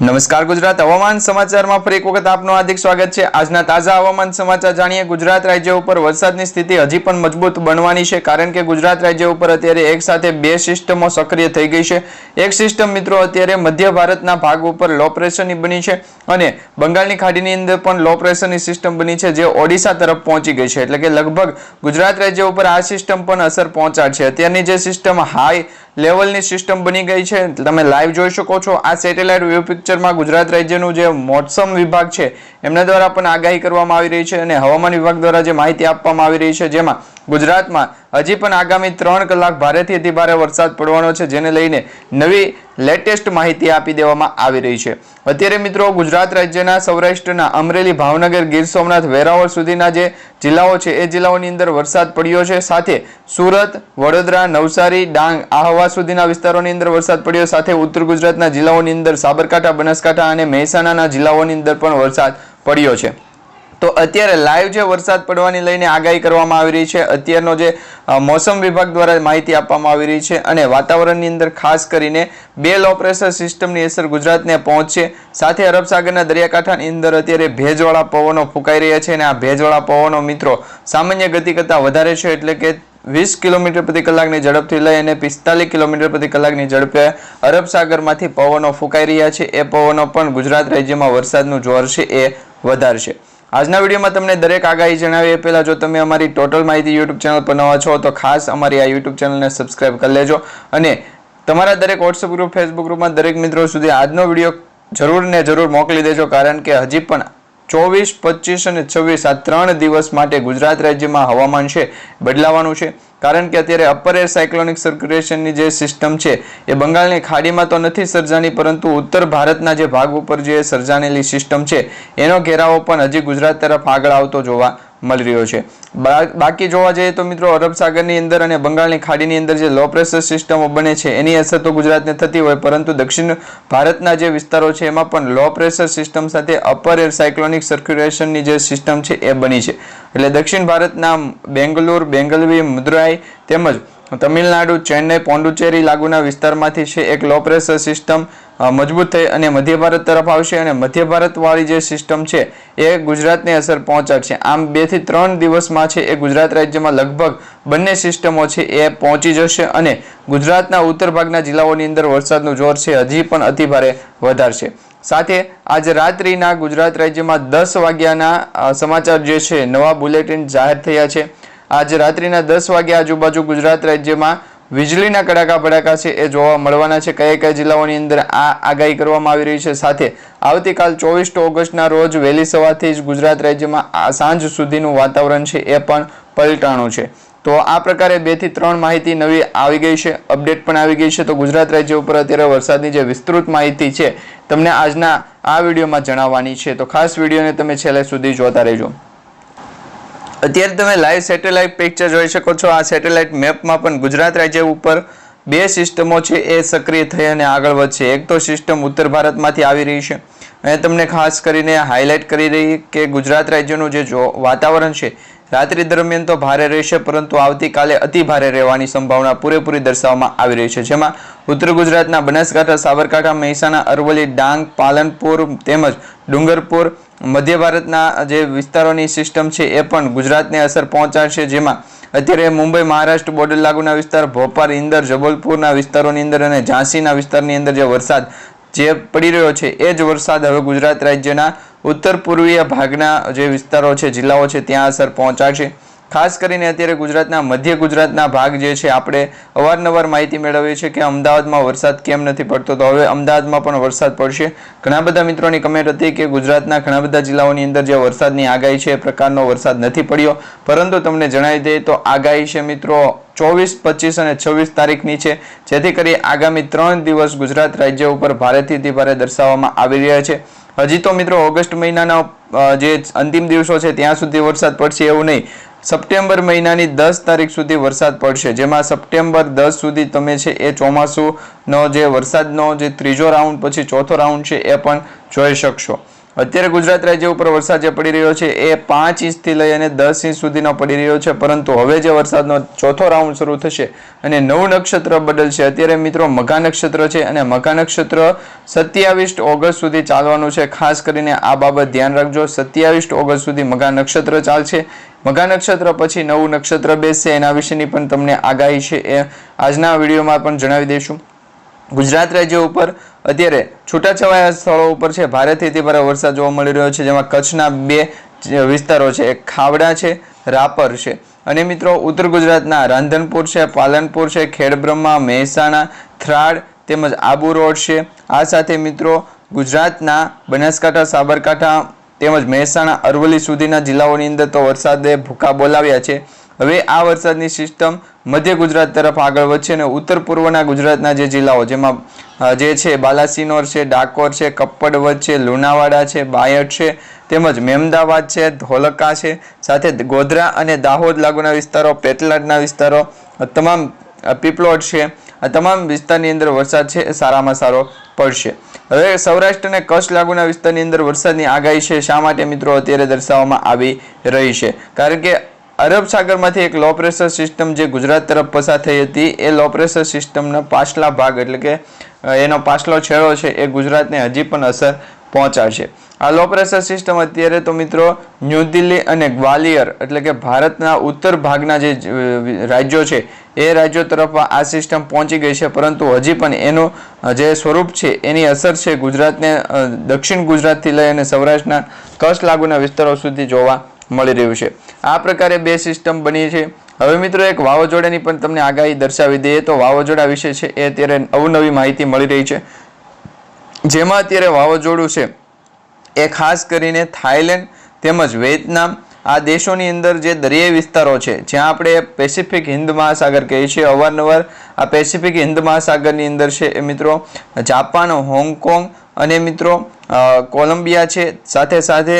નમસ્કાર ગુજરાત. હવામાન સમાચારમાં ફરી એક વખત આપનું હાર્દિક સ્વાગત છે. આજના તાજા હવામાન સમાચાર જાણીએ ગુજરાત રાજ્ય ઉપર વરસાદની સ્થિતિ હજી પણ મજબૂત બનવાની છે, કારણ કે ગુજરાત રાજ્ય ઉપર અત્યારે એક સાથે બે સિસ્ટમો સક્રિય થઈ ગઈ છે. એક સિસ્ટમ મિત્રો અત્યારે મધ્ય ભારતના ભાગ ઉપર લો પ્રેશરની બની છે અને બંગાળની ખાડીની અંદર પણ લો પ્રેશરની સિસ્ટમ બની છે, જે ઓડિશા તરફ પહોંચી ગઈ છે. એટલે કે લગભગ ગુજરાત રાજ્ય ઉપર આ સિસ્ટમ પણ અસર પહોંચાડશે. અત્યારની જે સિસ્ટમ હાઈ લેવલની સિસ્ટમ બની ગઈ છે. તમે લાઈવ જોઈ શકો છો. આ સેટેલાઇટ વ્યૂ પિક્ચરમાં ગુજરાત રાજ્યનું જે મોસમ વિભાગ છે, એમના દ્વારા પણ આગાહી કરવામાં આવી રહી છે અને હવામાન વિભાગ દ્વારા જે માહિતી આપવામાં આવી રહી છે, જેમાં ગુજરાતમાં હજી પણ આગામી ત્રણ કલાક ભારેથી અતિ ભારે વરસાદ પડવાનો છે, જેને લઈને નવી લેટેસ્ટ માહિતી આપી દેવામાં આવી રહી છે. અત્યારે મિત્રો ગુજરાત રાજ્યના સૌરાષ્ટ્રના અમરેલી, ભાવનગર, ગીર સોમનાથ, વેરાવળ સુધીના જે જિલ્લાઓ છે, એ જિલ્લાઓની અંદર વરસાદ પડ્યો છે. સાથે સુરત, વડોદરા, નવસારી, ડાંગ, આહવા સુધીના વિસ્તારોની અંદર વરસાદ પડ્યો. સાથે ઉત્તર ગુજરાતના જિલ્લાઓની અંદર સાબરકાંઠા, બનાસકાંઠા અને મહેસાણાના જિલ્લાઓની અંદર પણ વરસાદ પડ્યો છે. તો અત્યારે લાઈવ જે વરસાદ પડવાની લઈને આગાહી કરવામાં આવી રહી છે, અત્યારનો જે મોસમ વિભાગ દ્વારા માહિતી આપવામાં આવી રહી છે અને વાતાવરણની અંદર ખાસ કરીને બે લો પ્રેશર સિસ્ટમની અસર ગુજરાતને પહોંચશે. સાથે અરબ સાગરના દરિયાકાંઠાની અંદર અત્યારે ભેજવાળા પવનો ફૂંકાઈ રહ્યા છે અને આ ભેજવાળા પવનો મિત્રો સામાન્ય ગતિ કરતાં વધારે છે એટલે કે વીસ કિલોમીટર પ્રતિ કલાકની ઝડપથી લઈ અને પિસ્તાલીસ કિલોમીટર પ્રતિ કલાકની ઝડપે અરબ સાગરમાંથી પવનો ફૂંકાઈ રહ્યા છે. એ પવનો પણ ગુજરાત રાજ્યમાં વરસાદનું જોર છે, એ વધારશે. આજના વિડીયોમાં તમને દરેક આગાહી જણાવી એ પહેલાં જો તમે અમારી ટોટલ માહિતી યુટ્યુબ ચેનલ પર નવા છો તો ખાસ અમારી આ યુટ્યુબ ચેનલને સબસ્ક્રાઇબ કરી લેજો. અને તમારા દરેક વોટ્સઅપ ગ્રુપ ફેસબુક ગ્રુપમાં દરેક મિત્રો સુધી આજનો વીડિયો જરૂર ને જરૂર મોકલી દેજો, કારણ કે હજી પણ ચોવીસ, પચીસ અને છવ્વીસ આ ત્રણ દિવસ માટે ગુજરાત રાજ્યમાં હવામાન છે, બદલાવાનું છે. કારણ કે અત્યારે અપર એર સાયક્લોનિક સર્ક્યુલેશનની જે સિસ્ટમ છે, એ બંગાળની ખાડીમાં તો નથી સર્જાની, પરંતુ ઉત્તર ભારતના જે ભાગ ઉપર જે સર્જાનેલી સિસ્ટમ છે, એનો ઘેરાવો પણ હજી ગુજરાત તરફ આગળ આવતો જોવા મળી રહ્યો છે. બાકી જોવા જઈએ તો મિત્રો અરબ સાગરની અંદર અને બંગાળની ખાડીની અંદર જે લો પ્રેશર સિસ્ટમો બને છે, એની અસર તો ગુજરાતને થતી હોય, પરંતુ દક્ષિણ ભારતના જે વિસ્તારો છે, એમાં પણ લો પ્રેશર સિસ્ટમ સાથે અપર એર સાયક્લોનિક સર્ક્યુલેશનની જે સિસ્ટમ છે, એ બની છે. એટલે દક્ષિણ ભારતના બેંગલુર, બેંગલવી, મદુરાઈ તેમજ તમિલનાડુ, ચેન્નઈ પોંડુચેરી લાગુના વિસ્તારમાંથી છે એક લો પ્રેશર સિસ્ટમ મજબૂત થઈ અને મધ્ય ભારત તરફ આવશે અને મધ્ય ભારતવાળી જે સિસ્ટમ છે એ ગુજરાતને અસર પહોંચાડશે. આમ બેથી ત્રણ દિવસમાં છે એ ગુજરાત રાજ્યમાં લગભગ બંને સિસ્ટમો છે એ પહોંચી જશે અને ગુજરાતના ઉત્તર ભાગના જિલ્લાઓની અંદર વરસાદનું જોર છે હજી પણ અતિભારે વધારશે. સાથે આજે રાત્રિના ગુજરાત રાજ્યમાં દસ વાગ્યાના સમાચાર જે છે નવા બુલેટિન જાહેર થયા છે. આજે રાત્રિના દસ વાગ્યા આજુબાજુ ગુજરાત રાજ્યમાં વીજળીના કડાકા ભડાકા છે એ જોવા મળવાના છે. કયા કયા જિલ્લાઓની અંદર આ આગાહી કરવામાં આવી રહી છે? સાથે આવતીકાલ ચોવીસ ઓગસ્ટના રોજ વહેલી સવારથી જ ગુજરાત રાજ્યમાં આ સાંજ સુધીનું વાતાવરણ છે એ પણ પલટાણું છે. તો આ પ્રકારે બેથી ત્રણ માહિતી નવી આવી ગઈ છે, અપડેટ પણ આવી ગઈ છે. તો ગુજરાત રાજ્ય ઉપર અત્યારે વરસાદની જે વિસ્તૃત માહિતી છે, તમને આજના આ વિડીયોમાં જણાવવાની છે. તો ખાસ વિડીયોને તમે છેલ્લે સુધી જોતા રહેજો. અત્યારે તમે લાઈવ સેટેલાઇટ પિક્ચર જોઈ શકો છો. આ સેટેલાઇટ મેપમાં પણ ગુજરાત રાજ્ય ઉપર બે સિસ્ટમો છે, એ સક્રિય થઈ અને આગળ વધશે. એક તો સિસ્ટમ ઉત્તર ભારતમાંથી આવી રહી છે. અને તમને ખાસ કરીને હાઇલાઇટ કરી રહી કે ગુજરાત રાજ્યનું જે વાતાવરણ છે રાત્રિ દરમિયાન તો ભારે રહેશે, પરંતુ આવતીકાલે અતિ ભારે રહેવાની સંભાવના પૂરેપૂરી દર્શાવવામાં આવી રહી છે. જેમાં ઉત્તર ગુજરાતના બનાસકાંઠા, સાબરકાંઠા, મહેસાણા, અરવલ્લી, ડાંગ, પાલનપુર તેમજ ડુંગરપુર, મધ્ય ભારતના જે વિસ્તારોની સિસ્ટમ છે એ પણ ગુજરાતને અસર પહોંચાડશે. જેમાં અત્યારે મુંબઈ, મહારાષ્ટ્ર બોર્ડર લાગુના વિસ્તાર, ભોપાલ, ઇન્દર, જબલપુરના વિસ્તારોની અંદર અને ઝાંસીના વિસ્તારની અંદર જે વરસાદ જે પડી રહ્યો છે, એ જ વરસાદ હવે ગુજરાત રાજ્યના ઉત્તર પૂર્વીય ભાગના જે વિસ્તારો છે, જિલ્લાઓ છે, ત્યાં અસર પહોંચાડશે. ખાસ કરીને અત્યારે ગુજરાતના મધ્ય ગુજરાતના ભાગ જે છે, આપણે અવારનવાર માહિતી મેળવીએ છીએ કે અમદાવાદમાં વરસાદ કેમ નથી પડતો. તો હવે અમદાવાદમાં પણ વરસાદ પડશે. ઘણા બધા મિત્રોની કમેન્ટ હતી કે ગુજરાતના ઘણા બધા જિલ્લાઓની અંદર જે વરસાદની આગાહી છે, એ પ્રકારનો વરસાદ નથી પડ્યો. પરંતુ તમને જણાવી દઈએ તો આગાહી છે મિત્રો ચોવીસ, પચીસ અને છવ્વીસ તારીખની છે. જેથી કરી આગામી ત્રણ દિવસ ગુજરાત રાજ્ય ઉપર ભારેથી ભારે દર્શાવવામાં આવી રહ્યા છે. હજી તો મિત્રો ઓગસ્ટ મહિનાના જે અંતિમ દિવસો છે, ત્યાં સુધી વરસાદ પડશે એવું નહીં. સપ્ટેમ્બર મહિનાની દસ તારીખ સુધી વરસાદ પડશે. જેમાં સપ્ટેમ્બર દસ સુધી તમે છે, એ ચોમાસુનો જે વરસાદનો જે ત્રીજો રાઉન્ડ, પછી ચોથો રાઉન્ડ છે, એ પણ જોઈ શકશો. અત્યારે ગુજરાત રાજ્ય ઉપર વરસાદ જે પડી રહ્યો છે, એ પાંચ ઇંચથી લઈ અને દસ ઇંચ સુધીનો પડી રહ્યો છે, પરંતુ હવે જે વરસાદનો ચોથો રાઉન્ડ શરૂ થશે અને નવું નક્ષત્ર બદલશે. અત્યારે મિત્રો મઘા નક્ષત્ર છે અને મઘા નક્ષત્ર સત્યાવીસ ઓગસ્ટ સુધી ચાલવાનું છે. ખાસ કરીને આ બાબત ધ્યાન રાખજો. સત્યાવીસ ઓગસ્ટ સુધી મઘા નક્ષત્ર ચાલશે. મઘા નક્ષત્ર પછી નવું નક્ષત્ર બેસશે. એના વિશેની પણ તમને આગાહી છે એ આજના વિડીયોમાં પણ જણાવી દઈશું. ગુજરાત રાજ્ય ઉપર અત્યારે છૂટાછવાયા સ્થળો ઉપર છે. ભારેથી અતિ ભારે વરસાદ જોવા મળી રહ્યો છે, જેમાં કચ્છના બે વિસ્તારો છે, એક ખાવડા છે, રાપર છે. અને મિત્રો, ઉત્તર ગુજરાતના રાંધનપુર છે, પાલનપુર છે, ખેડબ્રહ્મા, મહેસાણા, થરાદ તેમજ આબુ રોડ છે. આ સાથે મિત્રો, ગુજરાતના બનાસકાંઠા, સાબરકાંઠા તેમજ મહેસાણા, અરવલ્લી સુધીના જિલ્લાઓની અંદર તો વરસાદે ભૂકા બોલાવ્યા છે. હવે આ વરસાદની સિસ્ટમ મધ્ય ગુજરાત તરફ આગળ વધશે અને ઉત્તર પૂર્વના ગુજરાતના જે જિલ્લાઓ, જેમાં જે છે, બાલાસિનોર છે, ડાકોર છે, કપ્પડવદ છે, લુણાવાડા છે, બાયડ છે, તેમજ મેમદાવાદ છે, ધોલકા છે, સાથે ગોધરા અને દાહોદ લાગુના વિસ્તારો, પેટલાદના વિસ્તારો તમામ પીપલોટ છે આ તમામ વિસ્તારની અંદર વરસાદ છે, સારામાં સારો પડશે. હવે સૌરાષ્ટ્ર અને કચ્છ લાગુના વિસ્તારની અંદર વરસાદની આગાહી છે, શા માટે મિત્રો અત્યારે દર્શાવવામાં આવી રહી છે? કારણ કે અરબ સાગરમાંથી એક લો પ્રેશર સિસ્ટમ જે ગુજરાત તરફ પસાર થઈ હતી, એ લો પ્રેશર સિસ્ટમના પાછલા ભાગ એટલે કે એનો પાછલો છેડો છે એ ગુજરાતને હજી પણ અસર પહોંચાડશે. આ લો પ્રેશર સિસ્ટમ અત્યારે તો મિત્રો ન્યૂ દિલ્હી અને ગ્વાલિયર એટલે કે ભારતના ઉત્તર ભાગના જે રાજ્યો છે, એ રાજ્યો તરફ આ સિસ્ટમ પહોંચી ગઈ છે. પરંતુ હજી પણ એનું જે સ્વરૂપ છે, એની અસર છે ગુજરાતને દક્ષિણ ગુજરાતથી લઈ અને સૌરાષ્ટ્રના કચ્છ લાગુના વિસ્તારો સુધી જોવા મળી રહ્યું છે. આ પ્રકારે બે સિસ્ટમ બની છે. હવે મિત્રો એક વાવાઝોડાની પણ તમને આગાહી દર્શાવી દઈએ તો વાવાઝોડા વિશે છે એ અત્યારે અવનવી માહિતી મળી રહી છે. જેમાં અત્યારે વાવાઝોડું છે એ ખાસ કરીને થાઈલેન્ડ તેમજ વિયેતનામ આ દેશોની અંદર જે દરિયાઈ વિસ્તારો છે, જ્યાં આપણે પેસિફિક હિન્દ મહાસાગર કહીએ છીએ. અવારનવાર આ પેસિફિક હિન્દ મહાસાગરની અંદર છે એ મિત્રો. જાપાન, હોંગકોંગ અને મિત્રો કોલંબિયા છે, સાથે સાથે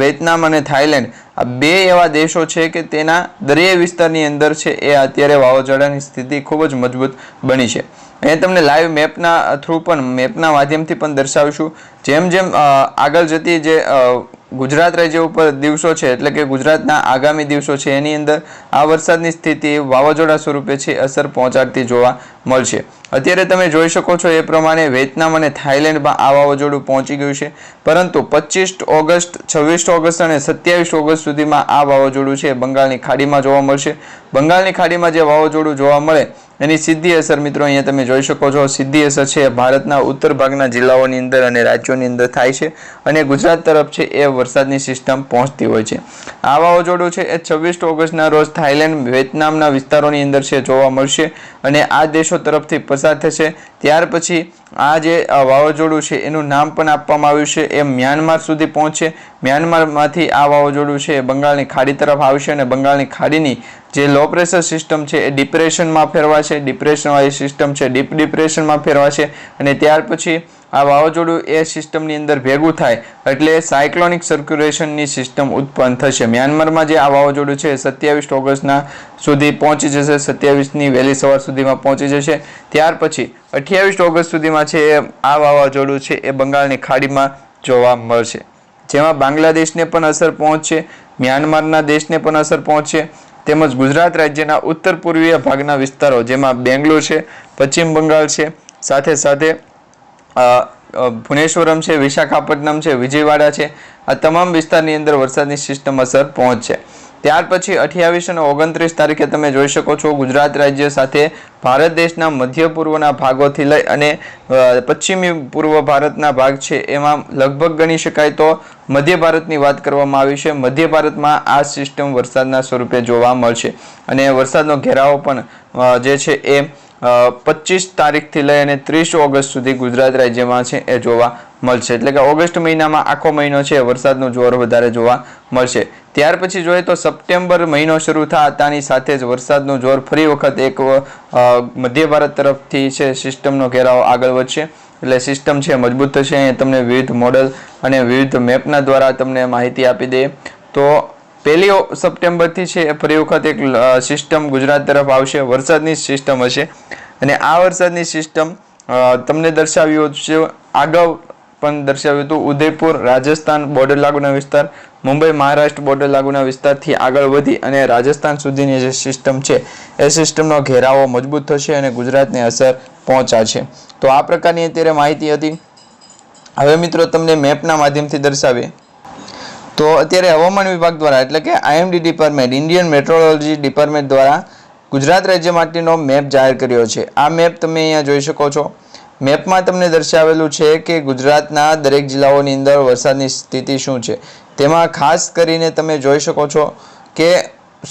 વિયેતનામ અને થાઈલેન્ડ આ બે એવા દેશો છે કે તેના દરિયાઈ વિસ્તારની અંદર છે, એ અત્યારે વાવાઝોડાની સ્થિતિ ખૂબ જ મજબૂત બની છે. અહીંયા તમને લાઈવ મેપના થ્રુ પણ મેપના માધ્યમથી પણ દર્શાવીશું. જેમ જેમ આગળ જતી જે ગુજરાત રાજ્ય ઉપર દિવસો છે, એટલે કે ગુજરાતના આગામી દિવસો છે, એની અંદર આ વરસાદની સ્થિતિ વાવાઝોડા સ્વરૂપે છે, અસર પહોંચાડતી જોવા મળશે. અત્યારે તમે જોઈ શકો છો એ પ્રમાણે વિયેતનામ અને થાઇલેન્ડમાં આ વાવાઝોડું પહોંચી ગયું છે, પરંતુ પચીસ ઓગસ્ટ, છવ્વીસ ઓગસ્ટ અને સત્યાવીસ ઓગસ્ટ સુધીમાં આ વાવાઝોડું છે, બંગાળની ખાડીમાં જોવા મળશે. બંગાળની ખાડીમાં જે વાવાઝોડું જોવા મળે એની સીધી અસર મિત્રો અહીંયા તમે જોઈ શકો છો. સીધી અસર છે ભારતના ઉત્તર ભાગના જિલ્લાઓની અંદર અને રાજ્યોની અંદર થાય છે અને ગુજરાત તરફ છે એ વરસાદની સિસ્ટમ પહોંચતી હોય છે. આ વાવાઝોડું છે એ છવ્વીસ ઓગસ્ટના રોજ થાઈલેન્ડ વિયેતનામના વિસ્તારોની અંદર છે જોવા મળશે અને આ દેશો તરફથી પસાર થશે. ત્યાર પછી આ જે વાવાઝોડું છે, એનું નામ પણ આપવામાં આવ્યું છે. એ મ્યાનમાર સુધી પહોંચશે મ્યાનમારમાંથી આ વાવાઝોડું છે બંગાળની ખાડી તરફ આવશે અને બંગાળની ખાડીની જે લો પ્રેશર સિસ્ટમ છે, એ ડિપ્રેશનમાં ફેરવાશે. ડિપ્રેશનવાળી સિસ્ટમ છે ડીપ ડિપ્રેશનમાં ફેરવાશે. અને ત્યાર પછી આ વાવાઝોડું એ સિસ્ટમની અંદર ભેગું થાય એટલે સાયક્લોનિક સર્ક્યુલેશનની સિસ્ટમ ઉત્પન્ન થશે. મ્યાનમારમાં જે આ વાવાઝોડું છે સત્યાવીસ ઓગસ્ટના સુધી પહોંચી જશે, સત્યાવીસની વહેલી સવાર સુધીમાં પહોંચી જશે. ત્યાર પછી અઠ્યાવીસ ઓગસ્ટ સુધીમાં છે આ વાવાઝોડું છે એ બંગાળની ખાડીમાં જોવા મળશે. જેમાં બાંગ્લાદેશને પણ અસર પહોંચશે, મ્યાનમારના દેશને પણ અસર પહોંચશે, તેમજ ગુજરાત રાજ્યના ઉત્તર પૂર્વીય ભાગના વિસ્તારો, જેમાં બેંગ્લોર છે, પશ્ચિમ બંગાળ છે, સાથે સાથે ભુવનેશ્વરમ છે, વિશાખાપટ્ટનમ છે, વિજયવાડા છે, આ તમામ વિસ્તારની અંદર વરસાદની સિસ્ટમ અસર પહોંચશે ત્યાર પછી અઠ્યાવીસ અને ઓગણત્રીસ તારીખે તમે જોઈ શકો છો, ગુજરાત રાજ્ય સાથે ભારત દેશના મધ્ય પૂર્વના ભાગોથી લઈ અને પશ્ચિમી પૂર્વ ભારતના ભાગ છે, એમાં લગભગ ગણી શકાય તો મધ્ય ભારતની વાત કરવામાં આવી છે, મધ્ય ભારતમાં આ સિસ્ટમ વરસાદના સ્વરૂપે જોવા મળશે. અને વરસાદનો ઘેરાવો પણ જે છે એ પચીસ તારીખથી લઈ અને ત્રીસ ઓગસ્ટ સુધી ગુજરાત રાજ્યમાં છે એ જોવા મળશે. એટલે કે ઓગસ્ટ મહિનામાં આખો મહિનો છે વરસાદનું જોર વધારે જોવા મળશે. ત્યાર પછી જોઈએ તો સપ્ટેમ્બર મહિનો શરૂ થતાની સાથે જ વરસાદનું જોર ફરી વખત એક મધ્ય ભારત તરફથી છે સિસ્ટમનો ઘેરાવો આગળ વધશે. એટલે સિસ્ટમ છે મજબૂત થશે. તમને વિવિધ મોડલ અને વિવિધ મેપના દ્વારા તમને માહિતી આપી દે. તો પહેલી સપ્ટેમ્બરથી છે, ફરી વખત એક સિસ્ટમ ગુજરાત તરફ આવશે, વરસાદની સિસ્ટમ હશે. અને આ વરસાદની સિસ્ટમ તમને દર્શાવ્યું છે, આગળ પણ દર્શાવ્યું હતું, ઉદયપુર, રાજસ્થાન બોર્ડર લાગુના વિસ્તાર, મુંબઈ, મહારાષ્ટ્ર બોર્ડર લાગુના વિસ્તારથી આગળ વધી અને રાજસ્થાન સુધીની જે સિસ્ટમ છે, એ સિસ્ટમનો ઘેરાવો મજબૂત થશે અને ગુજરાતને અસર પહોંચાશે તો આ પ્રકારની અત્યારે માહિતી હતી. હવે મિત્રો, તમને મેપના માધ્યમથી દર્શાવીએ. તો અત્યારે હવામાન વિભાગ દ્વારા, એટલે કે IMD department Indian meteorology department દ્વારા ગુજરાત રાજ્ય માટેનો મેપ જાહેર કર્યો છે. આ મેપ તમે અહીંયા જોઈ શકો છો. મેપમાં તમને દર્શાવેલું છે કે ગુજરાતના દરેક જિલ્લાઓની અંદર વરસાદની સ્થિતિ શું છે. તેમાં ખાસ કરીને તમે જોઈ શકો છો કે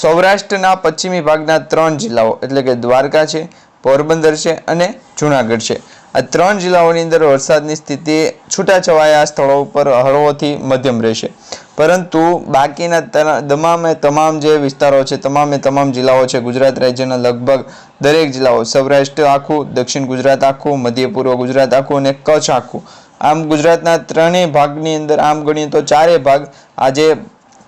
સૌરાષ્ટ્રના પશ્ચિમી ભાગના ત્રણ જિલ્લાઓ, એટલે કે દ્વારકા છે, પોરબંદર છે અને જુનાગઢ છે. આ ત્રણ જિલ્લાઓની અંદર વરસાદની સ્થિતિ છૂટાછવાયા સ્થળો ઉપર હળવોથી મધ્યમ રહેશે. પરંતુ બાકીના તમામે તમામ જે વિસ્તારો છે, તમામે તમામ જિલ્લાઓ છે, ગુજરાત રાજ્યના લગભગ દરેક જિલ્લાઓ, સૌરાષ્ટ્ર આખું, દક્ષિણ ગુજરાત આખું, મધ્ય પૂર્વ ગુજરાત આખું અને કચ્છ આખું. આમ ગુજરાતના ત્રણેય ભાગની અંદર આમ ગણીએ તો ચારેય ભાગ આજે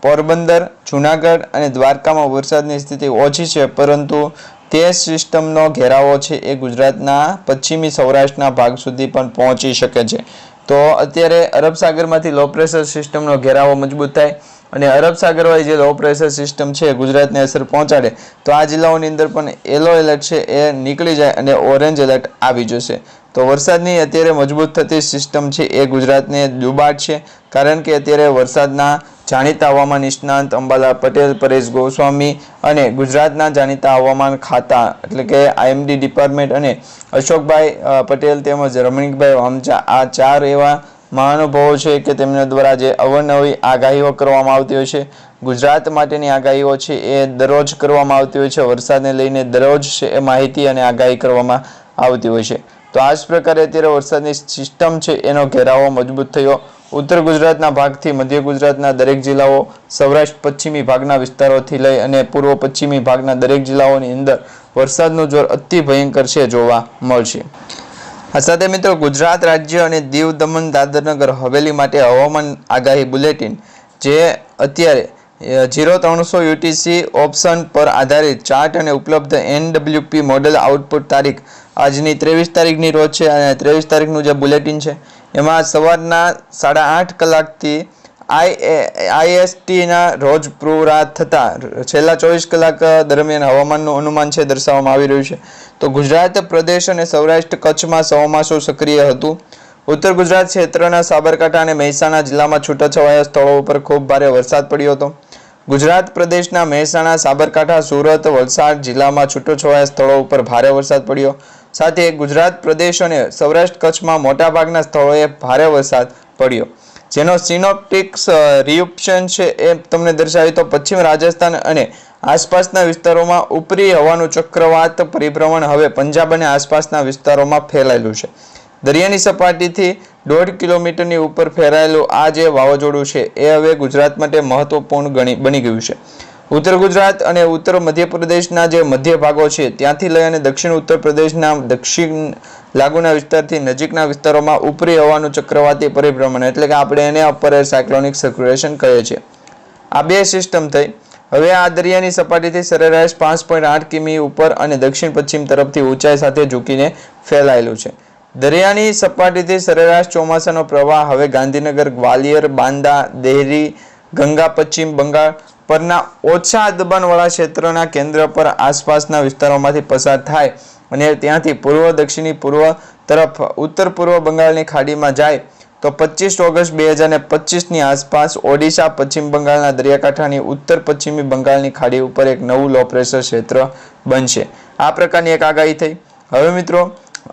પોરબંદર, જુનાગઢ અને દ્વારકામાં વરસાદની સ્થિતિ ઓછી છે, પરંતુ તે સિસ્ટમનો ઘેરાવો છે એ ગુજરાતના પશ્ચિમી સૌરાષ્ટ્રના ભાગ સુધી પણ પહોંચી શકે છે. તો અત્યારે અરબ સાગરમાંથી લો પ્રેશર સિસ્ટમનો ઘેરાવો મજબૂત થાય અને અરબ સાગરવાળી જે લો પ્રેશર સિસ્ટમ છે, ગુજરાતને અસર પહોંચાડે, તો આ જિલ્લાઓની અંદર પણ યલો એલર્ટ છે એ નીકળી જાય અને ઓરેન્જ એલર્ટ આવી જશે. તો વરસાદની અત્યારે મજબૂત થતી સિસ્ટમ છે એ ગુજરાતને દુબાટ છે, કારણ કે અત્યારે વરસાદના જાણીતા હવામાન નિષ્ણાંત અંબાલા પટેલ, પરેશ ગોસ્વામી અને ગુજરાતના જાણીતા હવામાન ખાતા એટલે કે આઈએમડી ડિપાર્ટમેન્ટ અને અશોકભાઈ પટેલ તેમજ રમણીકભાઈ વામચા આ ચાર એવા મહાનુભાવો છે કે તેમના દ્વારા જે અવનવી આગાહીઓ કરવામાં આવતી હોય છે. ગુજરાત માટેની આગાહીઓ છે એ દરરોજ કરવામાં આવતી હોય છે, વરસાદને લઈને દરરોજ છે એ માહિતી અને આગાહી કરવામાં આવતી હોય છે. તો આ જ પ્રકારે અત્યારે વરસાદની સિસ્ટમ છે, એનો ઘેરાવો મજબૂત થયો. ઉત્તર ગુજરાતના ભાગથી મધ્ય ગુજરાતના દરેક જિલ્લાઓ સૌરાષ્ટ્ર પશ્ચિમી ભાગના વિસ્તારોથી લઈ અને પૂર્વ પશ્ચિમી ભાગના દરેક જિલ્લાઓની અંદર વરસાદનું જોર અતિ ભયંકર છે જોવા મળશે. આ સાથે મિત્રો ગુજરાત રાજ્ય અને દીવ દમણ દાદરનગર હવેલી માટે હવામાન આગાહી બુલેટિન જે અત્યારે જીરો ત્રણસો યુટીસી ઓપ્શન પર આધારિત ચાર્ટ અને ઉપલબ્ધ એનડબ્લ્યુપી મોડેલ આઉટપુટ તારીખ આજની ત્રેવીસ તારીખની રોજ છે અને ત્રેવીસ તારીખનું જે બુલેટિન છે, એમાં સવારના સાડા આઠ કલાકથી આઈ આઈએસટીના રોજ પૂરા થતાં, છેલ્લા ચોવીસ કલાક દરમિયાન હવામાનનું અનુમાન છે, દર્શાવવામાં આવી રહ્યું છે. તો ગુજરાત પ્રદેશ અને સૌરાષ્ટ્ર કચ્છમાં ચોમાસું સક્રિય હતું. ઉત્તર ગુજરાત ક્ષેત્રના સાબરકાંઠા અને મહેસાણા જિલ્લામાં છૂટાછવાયા સ્થળો ઉપર ખૂબ ભારે વરસાદ પડ્યો હતો. ગુજરાત પ્રદેશના મહેસાણા, સાબરકાંઠા, સુરત, વલસાડ જિલ્લામાં છૂટોછવાયા સ્થળો ઉપર ભારે વરસાદ પડ્યો. સાથે ગુજરાત પ્રદેશ અને સૌરાષ્ટ્ર કચ્છમાં મોટાભાગના સ્થળોએ ભારે વરસાદ પડ્યો. જેનો સિનોપ્ટિક્સ રિયુપ્શન છે એ તમને દર્શાવી તો પશ્ચિમ રાજસ્થાન અને આસપાસના વિસ્તારોમાં ઉપરી હવાનું ચક્રવાત પરિભ્રમણ હવે પંજાબ અને આસપાસના વિસ્તારોમાં ફેલાયેલું છે. દરિયાની સપાટીથી દોઢ કિલોમીટરની ઉપર ફેરાયેલું આ જે વાવાઝોડું છે એ હવે ગુજરાત માટે મહત્વપૂર્ણ ગણી, બની ગયું છે. ઉત્તર ગુજરાત અને ઉત્તર મધ્યપ્રદેશના જે મધ્ય ભાગો છે, ત્યાંથી લઈ અને દક્ષિણ ઉત્તર પ્રદેશના દક્ષિણ લાગુના વિસ્તારથી નજીકના વિસ્તારોમાં ઉપરી હવાનું ચક્રવાતી પરિભ્રમણ એટલે કે આપણે એને અપર એર સાયક્લોનિક સર્ક્યુલેશન કહીએ છીએ. આ બે સિસ્ટમ થઈ. હવે આ દરિયાની સપાટીથી સરેરાશ પાંચ પોઈન્ટ આઠ કિમી ઉપર અને દક્ષિણ પશ્ચિમ તરફથી ઊંચાઈ સાથે ઝૂકીને ફેલાયેલું છે. દરિયાની સપાટીથી સરેરાશ ચોમાસાનો પ્રવાહ હવે ગાંધીનગર, ગ્વાલિયર, બાંદા, દેહરી, ગંગા, પશ્ચિમ બંગાળ પરના ઓછા દબાણવાળા ક્ષેત્રના કેન્દ્ર પર આસપાસના વિસ્તારોમાંથી પસાર થાય અને ત્યાંથી પૂર્વ, દક્ષિણી, પૂર્વ તરફ, ઉત્તર, પૂર્વ બંગાળની ખાડીમાં જાય તો પચીસ ઓગસ્ટ બે હજાર ને પચીસની આસપાસ ઓડિશા, પશ્ચિમ બંગાળના દરિયાકાંઠાની, ઉત્તર, પશ્ચિમી બંગાળની ખાડી ઉપર એક નવું લો પ્રેશર ક્ષેત્ર બનશે. આ પ્રકારની એક આગાહી થઈ. હવે મિત્રો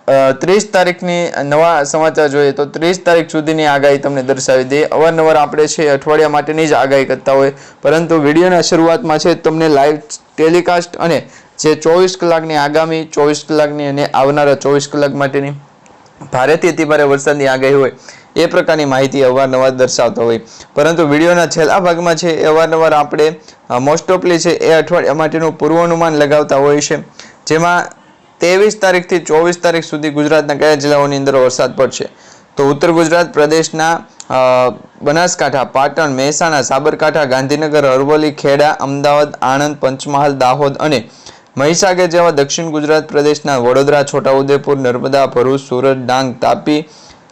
ત્રીસ તારીખની નવા સમાચાર જોઈએ તો ત્રીસ તારીખ સુધીની આગાહી તમને દર્શાવી દઈએ. અવારનવાર આપણે છે અઠવાડિયા માટેની જ આગાહી કરતા હોય પરંતુ વિડીયોના શરૂઆતમાં છે તમને લાઈવ ટેલિકાસ્ટ અને જે ચોવીસ કલાકની આગામી, ચોવીસ કલાકની અને આવનારા ચોવીસ કલાક માટેની ભારેથી અતિ ભારે વરસાદની આગાહી હોય એ પ્રકારની માહિતી અવારનવાર દર્શાવતા હોય. પરંતુ વિડીયોના છેલ્લા ભાગમાં છે એ અવારનવાર આપણે મોસ્ટ ઓફલી છે એ અઠવાડિયા માટેનું પૂર્વાનુમાન લગાવતા હોય છે જેમાં ત્રેવીસ તારીખથી ચોવીસ તારીખ સુધી ગુજરાતના કયા જિલ્લાઓની અંદર વરસાદ પડશે? તો ઉત્તર ગુજરાત પ્રદેશના બનાસકાંઠા, પાટણ, મહેસાણા, સાબરકાંઠા, ગાંધીનગર, અરવલ્લી, ખેડા, અમદાવાદ, આણંદ, પંચમહાલ, દાહોદ અને મહીસાગર જેવા દક્ષિણ ગુજરાત પ્રદેશના વડોદરા, છોટાઉદેપુર, નર્મદા, ભરૂચ, સુરત, ડાંગ, તાપી,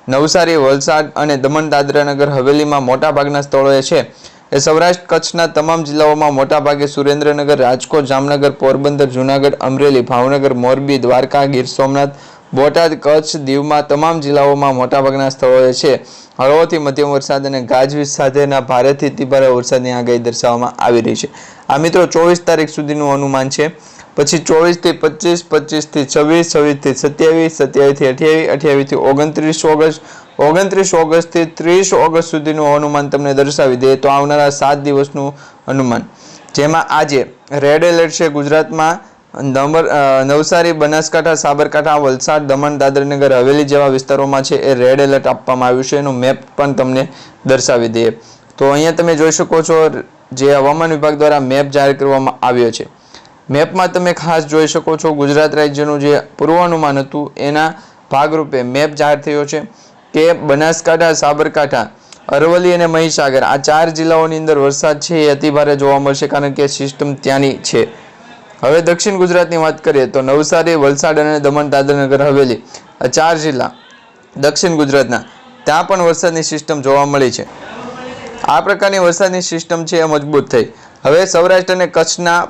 નવસારી, વલસાડ અને દમણ, દાદરાનગર, હવેલીમાં મોટાભાગના સ્થળોએ છે. એ સૌરાષ્ટ્ર કચ્છના તમામ જિલ્લાઓમાં મોટાભાગે સુરેન્દ્રનગર, રાજકોટ, જામનગર, પોરબંદર, જૂનાગઢ, અમરેલી, ભાવનગર, મોરબી, દ્વારકા, ગીર સોમનાથ, બોટાદ, કચ્છ, દીવમાં તમામ જિલ્લાઓમાં મોટાભાગના સ્થળોએ છે. હળવોથી મધ્યમ વરસાદ અને ગાજવીજ સાથેના ભારેથી અતિભારે વરસાદની આગાહી દર્શાવવામાં આવી રહી છે. આ મિત્રો ચોવીસ તારીખ સુધીનું અનુમાન છે. પછી ચોવીસથી પચીસ, પચીસથી છવ્વીસ, છવ્વીસથી સત્યાવીસ, સત્યાવીસથી અઠ્યાવીસ, અઠ્યાવીસથી ઓગણત્રીસ ઓગસ્ટ ઓગણત્રીસ ઓગસ્ટથી ત્રીસ ઓગસ્ટ સુધીનું અનુમાન તમને દર્શાવી દે તો આવનારા સાત દિવસનું અનુમાન. જેમાં આજે રેડ એલર્ટ છે ગુજરાતમાં. નંબર નવસારી, બનાસકાંઠા, સાબરકાંઠા, વલસાડ, દમણ, દાદરનગર હવેલી જેવા વિસ્તારોમાં છે એ રેડ એલર્ટ આપવામાં આવ્યું છે. એનું મેપ પણ તમને દર્શાવી દઈએ. તો અહીંયા તમે જોઈ શકો છો જે હવામાન વિભાગ દ્વારા મેપ જાહેર કરવામાં આવ્યો છે. મેપમાં તમે ખાસ જોઈ શકો છો ગુજરાત રાજ્યનું જે પૂર્વાનુમાન હતું એના ભાગરૂપે મેપ જાહેર થયો છે. કે બનાસકાંઠા, સાબરકાંઠા, અરવલ્લી અને મહીસાગર આ ચાર જિલ્લાઓની અંદર વરસાદ છે એ અતિભારે જોવા મળશે કારણ કે સિસ્ટમ ત્યાંની છે. હવે દક્ષિણ ગુજરાતની વાત કરીએ તો નવસારી, વલસાડ અને દમણ, દાદરનગર, હવેલી આ ચાર જિલ્લા દક્ષિણ ગુજરાતના ત્યાં પણ વરસાદની સિસ્ટમ જોવા મળી છે. આ પ્રકારની વરસાદની સિસ્ટમ છે એ મજબૂત થઈ. હવે સૌરાષ્ટ્ર અને કચ્છના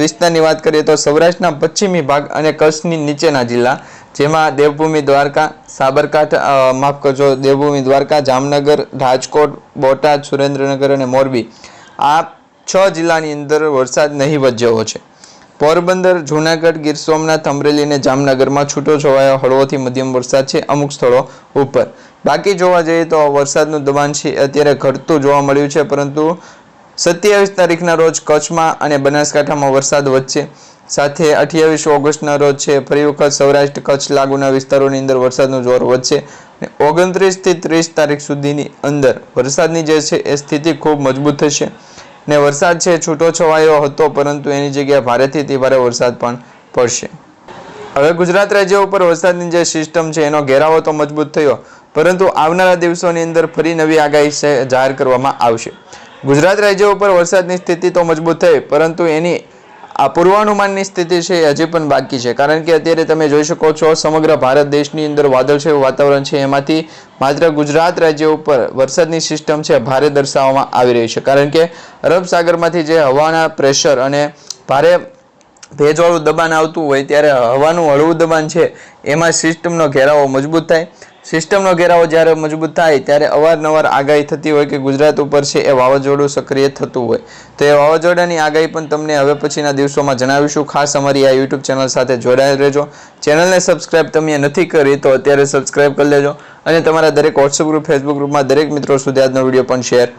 વિસ્તારની વાત કરીએ તો સૌરાષ્ટ્રના પશ્ચિમી ભાગ અને કચ્છની નીચેના જિલ્લા જેમાં દેવભૂમિ દ્વારકા, સાબરકાંઠા માફ કરજો, દેવભૂમિ દ્વારકા, જામનગર, રાજકોટ, બોટાદ, સુરેન્દ્રનગર અને મોરબી. આ છ જિલ્લાની અંદર વરસાદ નહીવત જેવો છે. પોરબંદર, જૂનાગઢ, ગીર સોમનાથ, અમરેલી અને જામનગરમાં છૂટો છવાયો હળવોથી મધ્યમ વરસાદ છે અમુક સ્થળો ઉપર. બાકી જોવા જઈએ તો વરસાદનું દબાણ છે, અત્યારે ઘટતું જોવા મળ્યું છે, પરંતુ સત્યાવીસ તારીખના રોજ કચ્છમાં અને બનાસકાંઠામાં વરસાદ વધશે સાથે અઠ્યાવીસ ઓગસ્ટના રોજ છે. ફરી વખત સૌરાષ્ટ્ર કચ્છ લાગુના વિસ્તારોની અંદર વરસાદનું જોર વધશે ઓગણત્રીસથી ત્રીસ તારીખ સુધીની અંદર વરસાદની જે છે એ સ્થિતિ ખૂબ મજબૂત થશે. ને વરસાદ છે છૂટો છવાયો હતો, પરંતુ એની જગ્યાએ ભારેથી અતિ ભારે વરસાદ પણ પડશે. હવે ગુજરાત રાજ્ય ઉપર વરસાદની જે સિસ્ટમ છે એનો ઘેરાવો તો મજબૂત થયો, પરંતુ આવનારા દિવસોની અંદર ફરી નવી આગાહી જાહેર કરવામાં આવશે. ગુજરાત રાજ્ય ઉપર વરસાદની સ્થિતિ તો મજબૂત થઈ, પરંતુ એની આ પૂર્વાનુમાનની સ્થિતિ છે એ હજી પણ બાકી છે. કારણ કે અત્યારે તમે જોઈ શકો છો, સમગ્ર ભારત દેશની અંદર વાદળછાયું વાતાવરણ છે. એમાંથી માત્ર ગુજરાત રાજ્ય ઉપર વરસાદની સિસ્ટમ છે, ભારે દર્શાવવામાં આવી રહી છે. કારણ કે અરબ સાગરમાંથી જે હવાના પ્રેશર અને ભારે ભેજવાળું દબાણ આવતું હોય, ત્યારે હવાનું હળવું દબાણ છે, એમાં સિસ્ટમનો ઘેરાવો મજબૂત થાય. સિસ્ટમનો ઘેરાવો જ્યારે મજબૂત થાય ત્યારે અવારનવાર આગાહી થતી હોય કે ગુજરાત ઉપર છે એ વાવાઝોડું સક્રિય થતું હોય. તો એ વાવાઝોડાની આગાહી પણ તમને હવે પછીના દિવસોમાં જણાવીશું. ખાસ અમારી આ યુટ્યુબ ચેનલ સાથે જોડાયેલ રહેજો. ચેનલને સબસ્ક્રાઇબ તમે નથી કરી તો અત્યારે સબસ્ક્રાઇબ કરી લેજો. અને તમારા દરેક વોટ્સઅપ ગ્રુપ ફેસબુક ગ્રુપમાં દરેક મિત્રો સુધી આજનો વીડિયો પણ શેર